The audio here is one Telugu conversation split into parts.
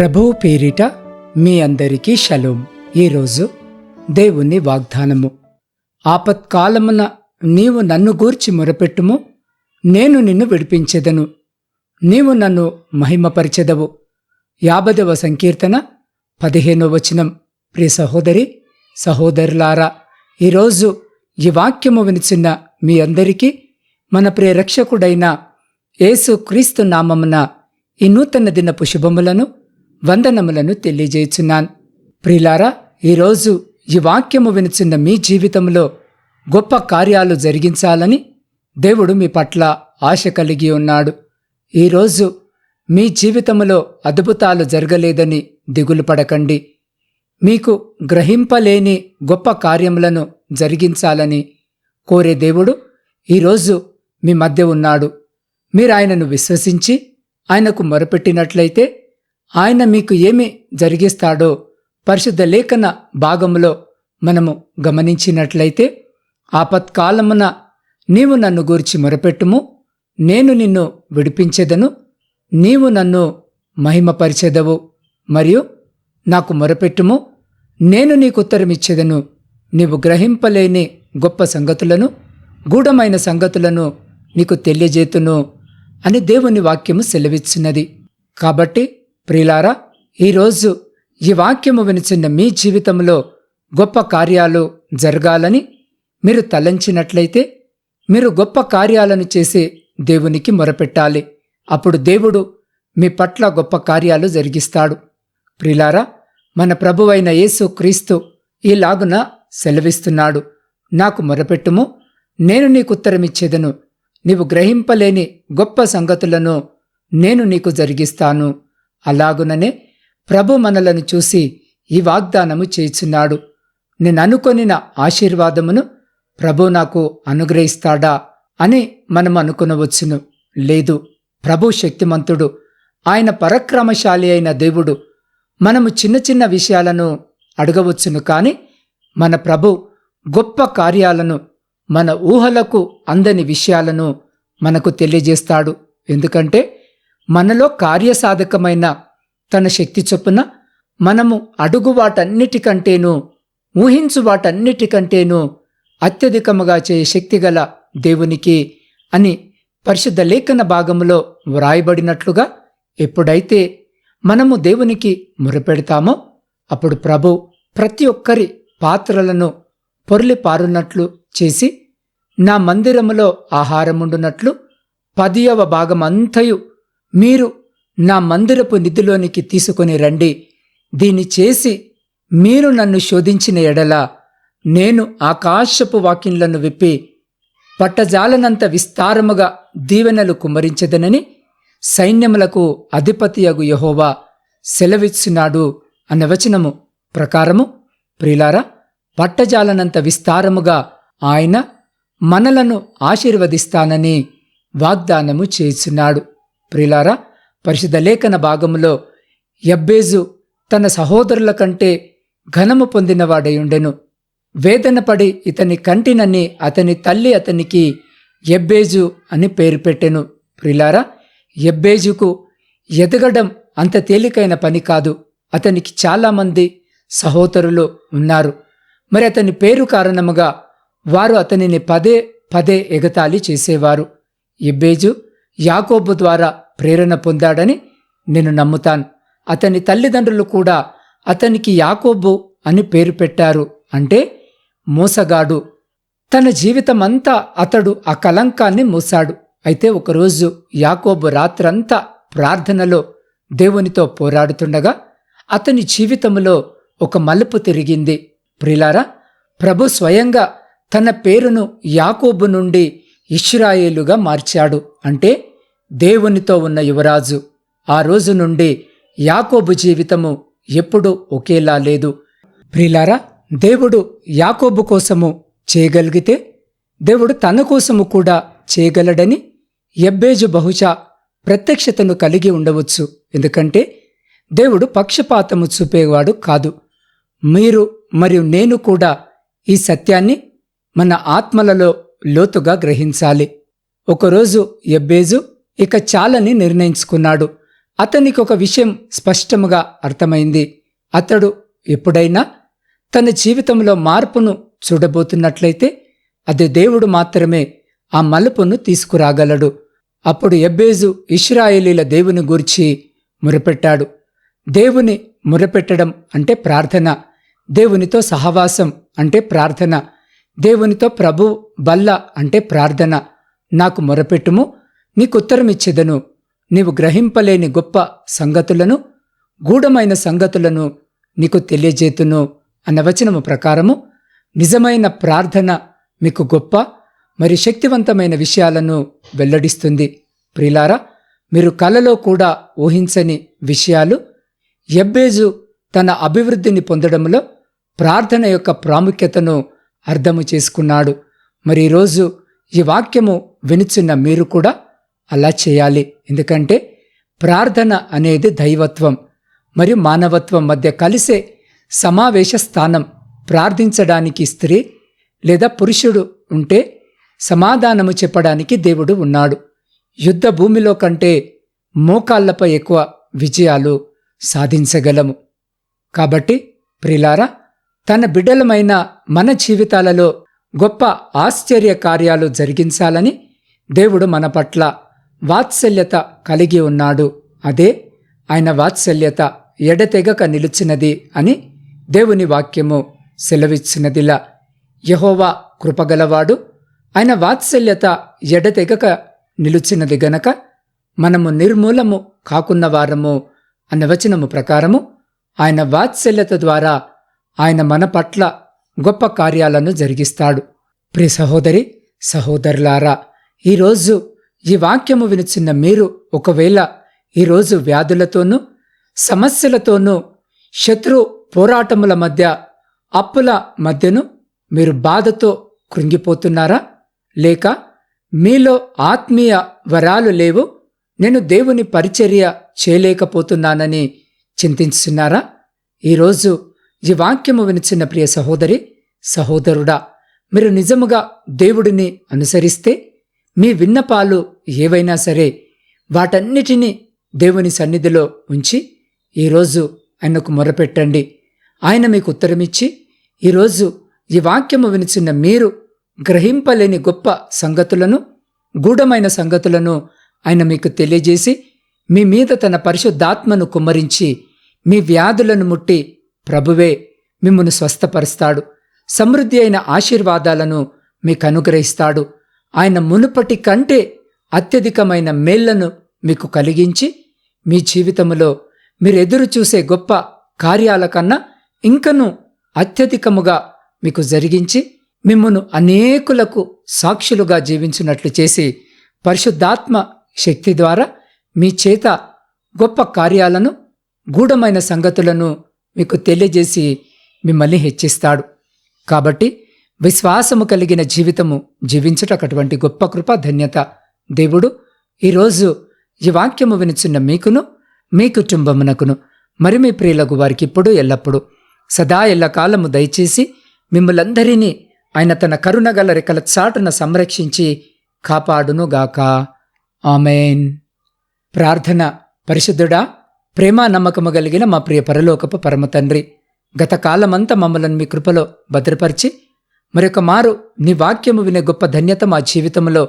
ప్రభువు పేరిట మీ అందరికీ షలోం. ఈరోజు దేవుని వాగ్దానము. ఆపత్కాలమున నీవు నన్ను గూర్చి మొరపెట్టుము నేను నిన్ను విడిపించెదను. నీవు నన్ను మహిమపరిచెదవు. యాభదవ సంకీర్తన పదిహేనో వచనం. ప్రియ సహోదరి సహోదరులారా ఈరోజు ఈ వాక్యము వినిచిన మీ అందరికీ మన ప్రియ రక్షకుడైన యేసు క్రీస్తు నామమున ఈ నూతన దినపు శుభములను వందనములను తెలియజేయుచున్నాను. ప్రిలారా ఈరోజు ఈ వాక్యము వినుచున్న మీ జీవితంలో గొప్ప కార్యాలు జరిగించాలని దేవుడు మీ పట్ల ఆశ కలిగి ఉన్నాడు. ఈరోజు మీ జీవితంలో అద్భుతాలు జరగలేదని దిగులు పడకండి. మీకు గ్రహింపలేని గొప్ప కార్యములను జరిగించాలని కోరే దేవుడు ఈరోజు మీ మధ్య ఉన్నాడు. మీరు ఆయనను విశ్వసించి ఆయనకు మొరపెట్టినట్లయితే ఆయన మీకు ఏమి జరిగిస్తాడో పరిశుద్ధ లేఖన భాగంలో మనము గమనించినట్లయితే ఆపత్కాలమున నీవు నన్ను గూర్చి మొరపెట్టుము నేను నిన్ను విడిపించెదను నీవు నన్ను మహిమపరిచెదవు మరియు నాకు మొరపెట్టుము నేను నీకు ఉత్తరమిచ్చేదను నీవు గ్రహింపలేని గొప్ప సంగతులను గూఢమైన సంగతులను నీకు తెలియజేతును అని దేవుని వాక్యము సెలవిచ్చినది కాబట్టి ప్రిలారా ఈరోజు ఈ వాక్యము వినిచిన్న మీ జీవితంలో గొప్ప కార్యాలు జరగాలని మీరు తలంచినట్లయితే మీరు గొప్ప కార్యాలను చేసి దేవునికి మొరపెట్టాలి. అప్పుడు దేవుడు మీ పట్ల గొప్ప కార్యాలు జరిగిస్తాడు. ప్రిలారా మన ప్రభువైన యేసు క్రీస్తు ఈలాగున సెలవిస్తున్నాడు. నాకు మొరపెట్టుము నేను నీకు ఉత్తరమిచ్చేదను. నీవు గ్రహింపలేని గొప్ప సంగతులను నేను నీకు జరిగిస్తాను. అలాగుననే ప్రభు మనలను చూసి ఈ వాగ్దానము చేయుచున్నాడు. నేననుకొనిన ఆశీర్వాదమును ప్రభు నాకు అనుగ్రహిస్తాడా అని మనం అనుకునవచ్చును. లేదు ప్రభు శక్తిమంతుడు ఆయన పరక్రమశాలి అయిన దేవుడు. మనము చిన్న చిన్న విషయాలను అడగవచ్చును కాని మన ప్రభు గొప్ప కార్యాలను మన ఊహలకు అందని విషయాలను మనకు తెలియజేస్తాడు. ఎందుకంటే మనలో కార్యసాధకమైన తన శక్తి చొప్పున మనము అడుగు వాటన్నిటికంటేనూ ఊహించు వాటన్నిటికంటేనూ అత్యధికముగా చేయ శక్తిగల దేవునికి అని పరిశుద్ధ లేఖన భాగములో వ్రాయబడినట్లుగా ఎప్పుడైతే మనము దేవునికి మురపెడతామో అప్పుడు ప్రభు ప్రతి ఒక్కరి పాత్రలను పొర్లి పారునట్లు చేసి నా మందిరములో ఆహారముండునట్లు పదియవ భాగమంతయు మీరు నా మందిరపు నిధిలోనికి తీసుకొని రండి. దీన్ని చేసి మీరు నన్ను శోధించిన ఎడల నేను ఆకాశపు వాక్యంలను విప్పి పట్టజాలనంత విస్తారముగా దీవెనలు కుమ్మరించదనని సైన్యములకు అధిపతియగు యహోవా సెలవిచ్చున్నాడు అన్న వచనము ప్రకారము. ప్రిలారా పట్టజాలనంత విస్తారముగా ఆయన మనలను ఆశీర్వదిస్తానని వాగ్దానము చేస్తున్నాడు ప్రిలారా పరిశుద్ధ లేఖన భాగంలో యబ్బేజు తన సహోదరుల కంటే ఘనము పొందినవాడయుండెను వేదనపడి ఇతని కంటినని అతని తల్లి అతనికి ఎబ్బేజు అని పేరు పెట్టెను. ప్రిలారా ఎబ్బేజుకు ఎదగడం అంత తేలికైన పని కాదు. అతనికి చాలామంది సహోదరులు ఉన్నారు. మరి అతని పేరు కారణముగా వారు అతనిని పదే పదే ఎగతాళి చేసేవారు. ఎబ్బేజు యాకోబు ద్వారా ప్రేరణ పొందాడని నేను నమ్ముతాను. అతని తల్లిదండ్రులు కూడా అతనికి యాకోబు అని పేరు పెట్టారు అంటే మోసగాడు. తన జీవితమంతా అతడు ఆ కలంకాన్ని మూసాడు. అయితే ఒకరోజు యాకోబు రాత్రంతా ప్రార్థనలో దేవునితో పోరాడుతుండగా అతని జీవితంలో ఒక మలుపు తిరిగింది. ప్రిలారా ప్రభు స్వయంగా తన పేరును యాకోబు నుండి ఇష్రాయేలుగా మార్చాడు. అంటే దేవునితో ఉన్న యువరాజు. ఆ రోజు నుండి యాకోబు జీవితము ఎప్పుడూ ఒకేలా లేదు. ప్రిలారా దేవుడు యాకోబు కోసము చేయగలిగితే దేవుడు తన కోసము కూడా చేయగలడని ఎబ్బేజు బహుశా ప్రత్యక్షతను కలిగి ఉండవచ్చు. ఎందుకంటే దేవుడు పక్షపాతము చూపేవాడు కాదు. మీరు మరియు నేను కూడా ఈ సత్యాన్ని మన ఆత్మలలో లోతుగా గ్రహించాలి. ఒకరోజు ఎబ్బేజు ఇక చాలని నిర్ణయించుకున్నాడు. అతనికి ఒక విషయం స్పష్టముగా అర్థమైంది. అతడు ఎప్పుడైనా తన జీవితంలో మార్పును చూడబోతున్నట్లయితే అది దేవుడు మాత్రమే ఆ మలుపును తీసుకురాగలడు. అప్పుడు ఎబ్బేజు ఇష్రాయేలీల దేవుని గూర్చి మురపెట్టాడు. దేవుని మురపెట్టడం అంటే ప్రార్థన దేవునితో సహవాసం అంటే ప్రార్థన దేవునితో ప్రభు బల్ల అంటే ప్రార్థన. నాకు మొరపెట్టుము నీకుత్తరమిచ్చెదను. నీవు గ్రహింపలేని గొప్ప సంగతులను గూఢమైన సంగతులను నీకు తెలియజేతును అన్న వచనము ప్రకారము నిజమైన ప్రార్థన మీకు గొప్ప మరి శక్తివంతమైన విషయాలను వెల్లడిస్తుంది. ప్రిలారా మీరు కలలో కూడా ఊహించని విషయాలు ఎబ్బేజు తన అభివృద్ధిని పొందడంలో ప్రార్థన యొక్క ప్రాముఖ్యతను అర్థము చేసుకున్నాడు. మరి ఈరోజు ఈ వాక్యము వినుచున్న మీరు కూడా అలా చేయాలి. ఎందుకంటే ప్రార్థన అనేది దైవత్వం మరియు మానవత్వం మధ్య కలిసే సమావేశ స్థానం. ప్రార్థించడానికి స్త్రీ లేదా పురుషుడు ఉంటే సమాధానము చెప్పడానికి దేవుడు ఉన్నాడు. యుద్ధ భూమిలో కంటే మోకాళ్ళపై ఎక్కువ విజయాలు సాధించగలము. కాబట్టి ప్రిలారా తన బిడ్డలమైన మన జీవితాలలో గొప్ప ఆశ్చర్య కార్యాలు జరిగించాలని దేవుడు మన పట్ల వాత్సల్యత కలిగి ఉన్నాడు. అదే ఆయన వాత్సల్యత ఎడతెగక నిలిచినది అని దేవుని వాక్యము సెలవిచ్చినదిలా. యహోవా కృపగలవాడు. ఆయన వాత్సల్యత ఎడతెగక నిలిచినది గనక మనము నిర్మూలము కాకున్న వారము అన్న వచనము ప్రకారము ఆయన వాత్సల్యత ద్వారా ఆయన మన పట్ల గొప్ప కార్యాలను జరిగిస్తాడు. ప్రి సహోదరి సహోదరులారా ఈరోజు ఈ వాక్యము వినిచిన్న మీరు ఒకవేళ ఈరోజు వ్యాధులతోనూ సమస్యలతోనూ శత్రు పోరాటముల మధ్య అప్పుల మధ్యను మీరు బాధతో కృంగిపోతున్నారా? లేక మీలో ఆత్మీయ వరాలు లేవు నేను దేవుని పరిచర్య చేయలేకపోతున్నానని చింతిస్తున్నారా ఈరోజు ఈ వాక్యము వినిచిన ప్రియ సహోదరి సహోదరుడా మీరు నిజముగా దేవుడిని అనుసరిస్తే మీ విన్నపాలు ఏవైనా సరే వాటన్నిటినీ దేవుని సన్నిధిలో ఉంచి ఈరోజు ఆయనకు మొరపెట్టండి. ఆయన మీకు ఉత్తరమిచ్చి ఈరోజు ఈ వాక్యము వినిచిన మీరు గ్రహింపలేని గొప్ప సంగతులను గూఢమైన సంగతులను ఆయన మీకు తెలియజేసి మీ మీద తన పరిశుద్ధాత్మను కుమ్మరించి మీ వ్యాధులను ముట్టి ప్రభువే మిమ్మను స్వస్థపరుస్తాడు. సమృద్ధి అయిన ఆశీర్వాదాలను మీకు అనుగ్రహిస్తాడు. ఆయన మునుపటి కంటే అత్యధికమైన మేళ్ళను మీకు కలిగించి మీ జీవితములో మీరు చూసే గొప్ప కార్యాల కన్నా ఇంకను అత్యధికముగా మీకు జరిగించి మిమ్మను అనేకులకు సాక్షులుగా జీవించినట్లు చేసి పరిశుద్ధాత్మ శక్తి ద్వారా మీ చేత గొప్ప కార్యాలను గూఢమైన సంగతులను మీకు తెలియజేసి మిమ్మల్ని హెచ్చిస్తాడు. కాబట్టి విశ్వాసము కలిగిన జీవితము జీవించుట అటువంటి గొప్ప కృప ధన్యత. దేవుడు ఈరోజు ఈ వాక్యము వినుచున్న మీకును మీ కుటుంబమునకును మరి మీ ప్రియులకు వారికి ఇప్పుడు ఎల్లప్పుడూ సదా ఎల్లకాలము దయచేసి మిమ్మలందరినీ ఆయన తన కరుణగల రెక్కల చాటున సంరక్షించి కాపాడునుగాక. ఆమెన్. ప్రార్థన పరిశుద్ధుడా ప్రేమ నమ్మకము కలిగిన మా ప్రియ పరలోకపు పరమ తండ్రి గత కాలమంతా మీ కృపలో భద్రపరిచి మరొక మారు నీ వాక్యము వినే గొప్ప ధన్యత మా జీవితంలో.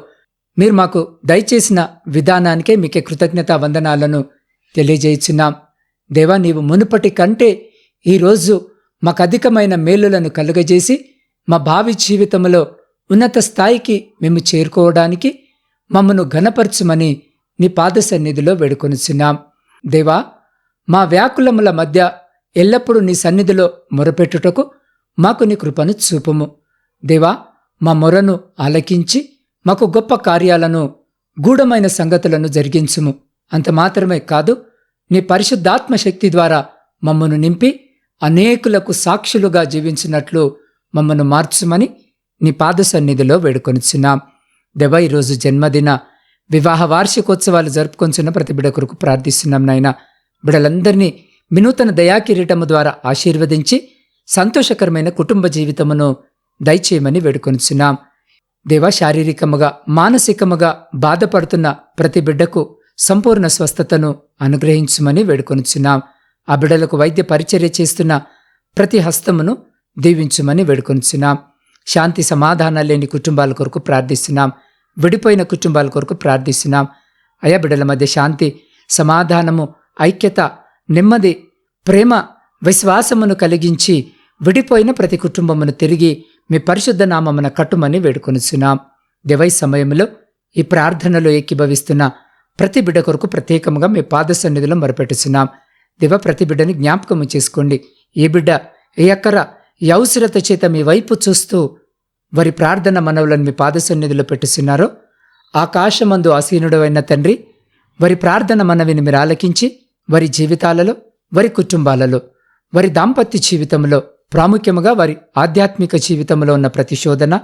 మీరు మాకు దయచేసిన విధానానికే మీకే కృతజ్ఞత వందనాలను తెలియజేయుచున్నాం దేవా నీవు మునుపటి కంటే ఈరోజు మాకు అధికమైన మేలులను కలుగజేసి మా భావి జీవితంలో ఉన్నత స్థాయికి మేము చేరుకోవడానికి మమ్మను ఘనపరచుమని నీ పాద సన్నిధిలో వేడుకొనిచున్నాం. దేవా మా వ్యాకులముల మధ్య ఎల్లప్పుడూ నీ సన్నిధిలో మొరపెట్టుటకు మాకు నీ కృపను చూపుము. దేవా మా మొరను ఆలకించి మాకు గొప్ప కార్యాలను గూఢమైన సంగతులను జరిగించుము. అంత మాత్రమే కాదు నీ పరిశుద్ధాత్మ శక్తి ద్వారా మమ్మను నింపి అనేకులకు సాక్షులుగా జీవించినట్లు మమ్మను మార్చుమని నీ పాద సన్నిధిలో వేడుకొనిచున్నాం. దేవా ఈరోజు జన్మదిన వివాహ వార్షికోత్సవాలు జరుపుకొంచున్న ప్రతి బిడ కొరకు ప్రార్థిస్తున్నాం నాయన. బిడలందరినీ వినూతన దయాకిరీటము ద్వారా ఆశీర్వదించి సంతోషకరమైన కుటుంబ జీవితమును దయచేయమని వేడుకొనిచున్నాం. దేవ శారీరకముగా మానసికముగా బాధపడుతున్న ప్రతి బిడ్డకు సంపూర్ణ స్వస్థతను అనుగ్రహించుమని వేడుకొనిచున్నాం. ఆ బిడ్డలకు వైద్య పరిచర్య చేస్తున్న ప్రతి హస్తమును దీవించుమని వేడుకొనిచున్నాం. శాంతి సమాధానాలు లేని కుటుంబాల కొరకు ప్రార్థిస్తున్నాం. విడిపోయిన కుటుంబాల కొరకు ప్రార్థిస్తున్నాం. అయా బిడ్డల మధ్య శాంతి సమాధానము ఐక్యత నెమ్మది ప్రేమ విశ్వాసమును కలిగించి విడిపోయిన ప్రతి కుటుంబమును తిరిగి మీ పరిశుద్ధ నామమున కట్టుమని వేడుకొనిచున్నాం. దివై సమయంలో ఈ ప్రార్థనలో ఏకీభవిస్తున్న ప్రతి బిడ్డ కొరకు ప్రత్యేకంగా మీ పాద సన్నిధిలో మొరపెట్టుచున్నాం. దివ ప్రతి బిడ్డని జ్ఞాపకము చేసుకోండి. ఏ బిడ్డ ఏ అక్కర ఈ అవసరత చేత మీ వైపు చూస్తూ వారి ప్రార్థన మనవులను మీ పాద సన్నిధిలో పెట్టుచున్నారో ఆకాశమందు ఆసీనుడైన తండ్రి వారి ప్రార్థన మనవిని మీరు ఆలకించి వారి జీవితాలలో వారి కుటుంబాలలో వారి దాంపత్య జీవితంలో ప్రాముఖ్యముగా వారి ఆధ్యాత్మిక జీవితంలో ఉన్న ప్రతిశోధన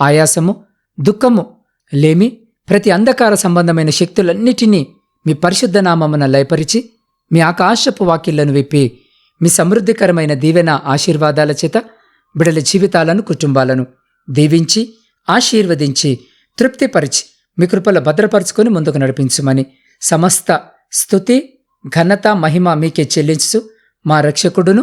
ఆయాసము దుఃఖము లేమి ప్రతి అంధకార సంబంధమైన శక్తులన్నిటినీ మీ పరిశుద్ధ నామమున లయపరిచి మీ ఆకాశపు వాక్యలను విప్పి మీ సమృద్ధికరమైన దీవెన ఆశీర్వాదాల చేత బిడల జీవితాలను కుటుంబాలను దీవించి ఆశీర్వదించి తృప్తిపరిచి మీ కృపల భద్రపరుచుకొని ముందుకు నడిపించమని సమస్త స్థుతి ఘనత మహిమ మీకే చెల్లించు మా రక్షకుడును